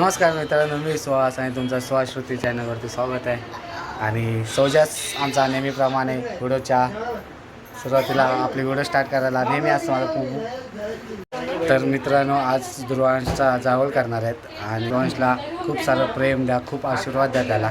नमस्कार मित्रांनो मी सुहास आणि तुमचं सुहास श्रुती चॅनलवरती स्वागत आहे. आणि सौजाच आमचा नेहमीप्रमाणे व्हिडिओच्या सुरुवातीला आपली व्हिडिओ स्टार्ट करायला नेहमी असं मला खूप तर मित्रांनो आज ध्रुवांशचा जावळ करणार आहेत आणि ध्रुवांशला खूप सारं प्रेम द्या खूप आशीर्वाद द्या त्याला.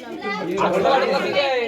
किती वेळ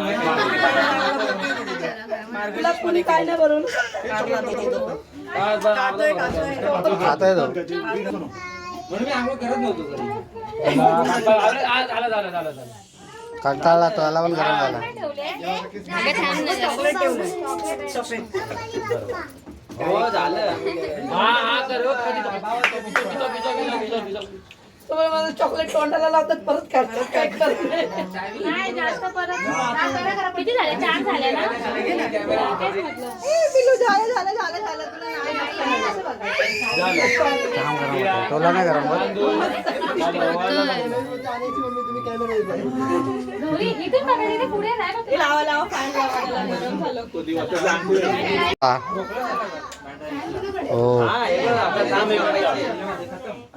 आले? तुला कुणी काय नाही खाता येतो. कंटाळला तो याला पण गरम झाला. तुम्ही मला चॉकलेट तोंडाला लावतात परत काढतात काय करतात किती झाले? चार झाले ना? ए, पिलू झालं झालं झालं झालं. तुला नाही नाही असं बघायचं. काम गरम होतं. तुला नाही गरम होत? ए, लावा लावा फॅन लावा गरम झालं. हा. हो काय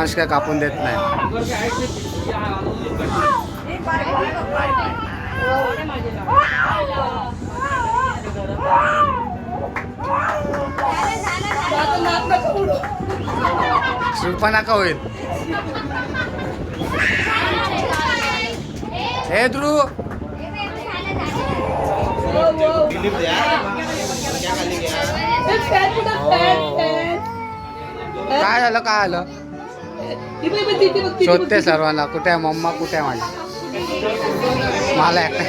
रोहांश काय कापून देत नाही. आता नका होईल? हे ध्रुव. काय झालं काय आलं शोधते सर्वांना कुठे आहे मम्मा कुठे आहे माझी? मला एकटा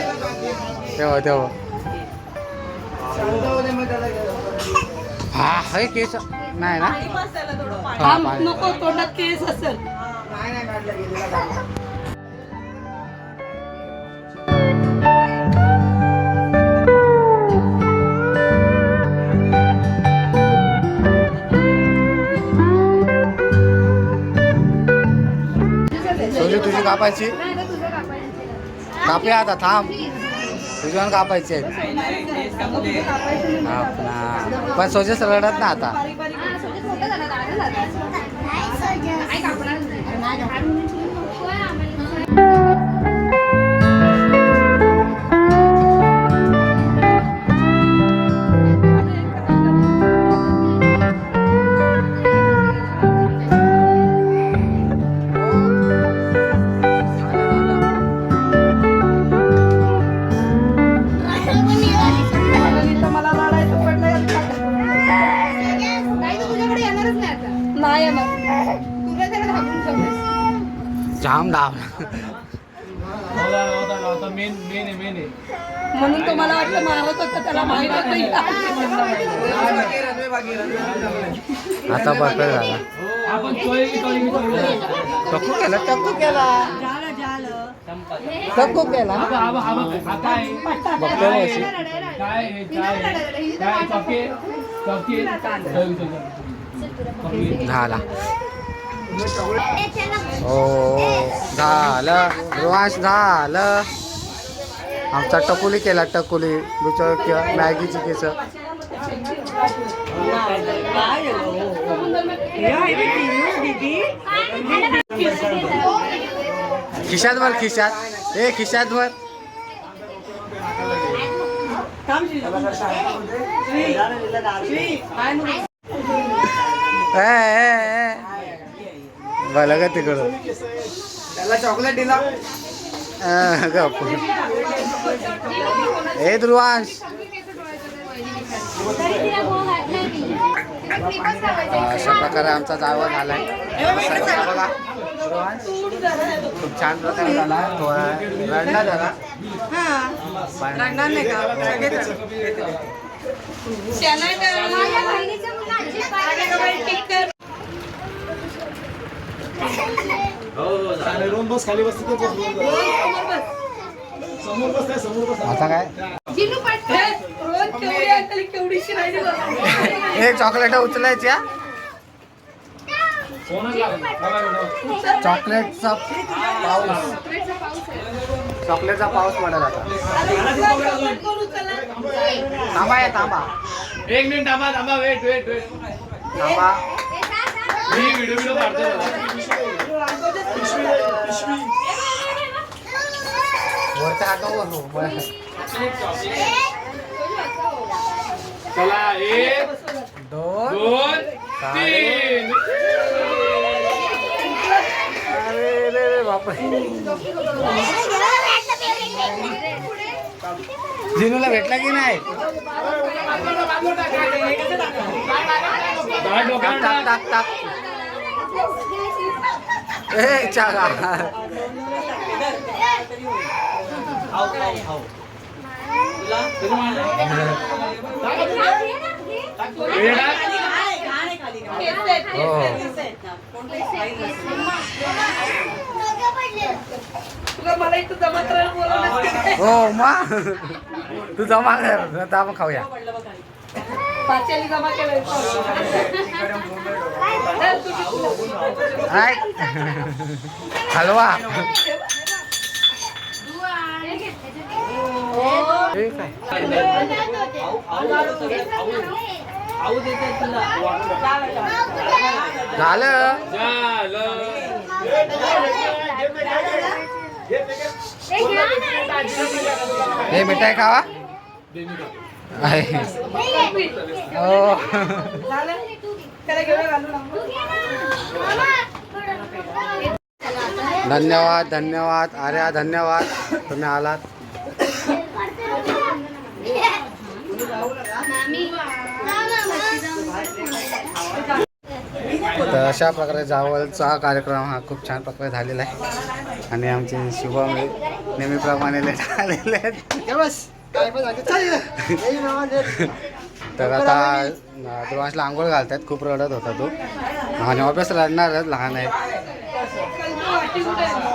तेव्हा तेव्हा. हा हे केस. नाही ना? हा. नको तोंडात केस असेल. कापायची? कापूया आता थांब. तुझी पण कापायची पण सोजेस रडत ना आता. नाही येणार. जाम डाव. म्हणून तो मला वाटलं मारत होता त्याला माहीत होतं आता परफेक्ट झाला. टक्कू केला टक्कू केला. टक्कू केला. बघतो झाला. हो झालं. रोहांश झालं. आमचा टकुली केला टकुली. बिचार मॅगीची केस. खिशात भर खिशात. ए खिशात भर. भलं का तिकडं? त्याला चॉकलेट दिला. ए ध्रुवांश. अशा प्रकारे आमचा जावं झालाय. सगळं बघा ध्रुवांश, खूप छान प्रकारे झाला. थोडा रडला जरा. पण रडणार नाही का? बस खाली बस समोर बस समोर बस आता काय? हे चॉकलेट उचलायच्या चॉकलेटचा पाऊस. चॉकलेटचा पाऊस पडेल आता. थांबा या थांबा. एक मिनिट थांबा थांबा वेट वेट वेट थांबा. मी व्हिडिओ व्हिडिओ काढतो हातावर चला एक दोन तीन. अरे रे रे बापरे. जिनूला भेटला की नाही टाक टाक टाक. ए हे. हो तुला मला इथं जमा करायला बोलवलंच की काय? हो मग तू जमा कर आपण खाऊया. पाच्याली जमा केलं काय हलवा. काय? झालं. झालं. हे मिठाई खावा. हो. धन्यवाद धन्यवाद. आर्या धन्यवाद. तुम्ही आलात तर अशा प्रकारे जावळचा कार्यक्रम हा खूप छान प्रकारे झालेला आहे. आणि आमचे शुभम नेहमीप्रमाणे लेट आलेले आहेत. तर आता दुर्वांशला आंघोळ घालतात खूप रडत होता तो. आणि ऑफिस रडणारच लहान आहे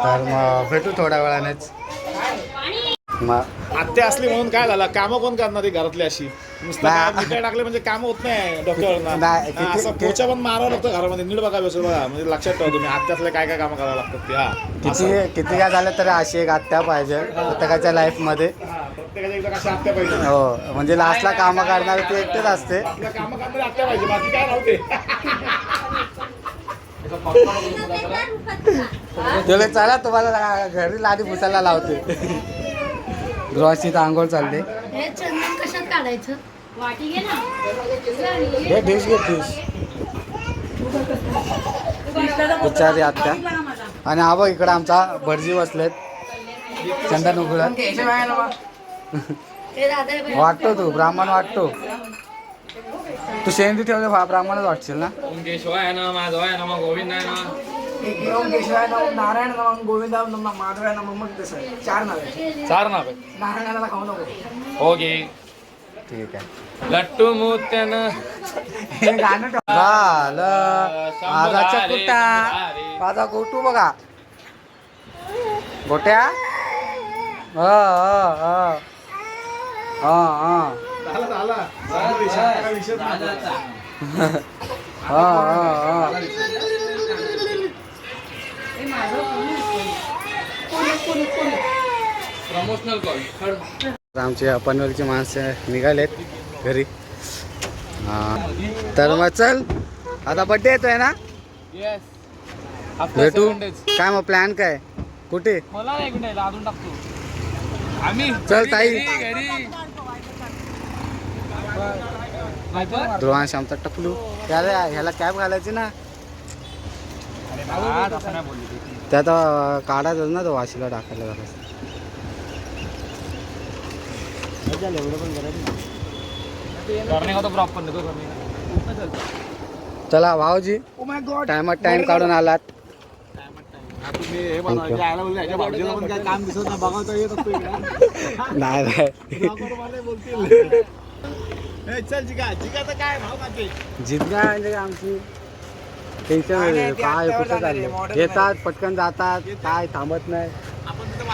तर मग भेटू थोड्या वेळानेच. मग आत्या असली म्हणून काय झालं? कामं कोण करणार ती घरातली अशी? नुसतं नाही. काय मिठाई टाकले म्हणजे काम होत नाही नाही, किती- असं पोचा पण मारावं लागतं घरामध्ये. नीट बघा व्यवस्थित बघा. म्हणजे लक्षात ठेवा तुम्ही आत्यातले काय काय कामं करावं लागतात ते हा. किती असं. किती काय झालं तरी अशी एक आत्या पाहिजे प्रत्येकाच्या लाईफमध्ये हा, प्रत्येकाच्या एकदा कशा आत्या पाहिजे? हो म्हणजे लास्टला कामं करणारी ती एकटेच असते. आपल्या कामं करणारी आत्या पाहिजे बाकी काय नव्हते तुला चला तुम्हाला घरी लादी पुसायला लावते. ध्रुवाची तर आंघोळ चालते. हे चंदन कशात काढायचं? वाटी घे ना. हे डिश घे डिश. बिचारी आत्या. आणि हा बघ इकडे आमचा भटजी बसलेत. चंदन उघडत. वाटतो तू ब्राह्मण वाटतो तू शेंदी ठेवले भा- ब्राह्मणच वाटशील ना? केशवाय माधवाय नम गोविंदाय ओम केशवाय नारायण नम गोविंदा नम माधवाय नम मग तसं चार नाव आहे चार नाव नारायणाला खाऊ नको हो गे ठीक आहे लट्टू मोत्यान हे गाणं ठेव. झालं माझा कुटा माझा गोटू बघा गोट्या ह ह ह ह. ह ह प्रमोशनल कॉल तर आमचे पनवेलची माणसं निघालेत घरी. हा. तर मग चल आता बड्डे येतोय ना? भेटू. काय मग प्लॅन काय? कुठे? मला नाही कुठे लादून टाकतो. आम्ही चल ताई. घरी ध्रुवांश आमचा टपलू. त्याला ह्याला कॅब घालायची ना? त्या आता काढायचं ना तो वाशीला टाकायला घालायचं करणे का तो प्रॉपर नाही तो करणे चला भाऊजी टायमात टाइम काढून आलात हे पण नाही नाही म्हणजे आमची. टेन्शन काय कुठं चाललं? येतात पटकन जातात काय थांबत नाही. आपण तिथं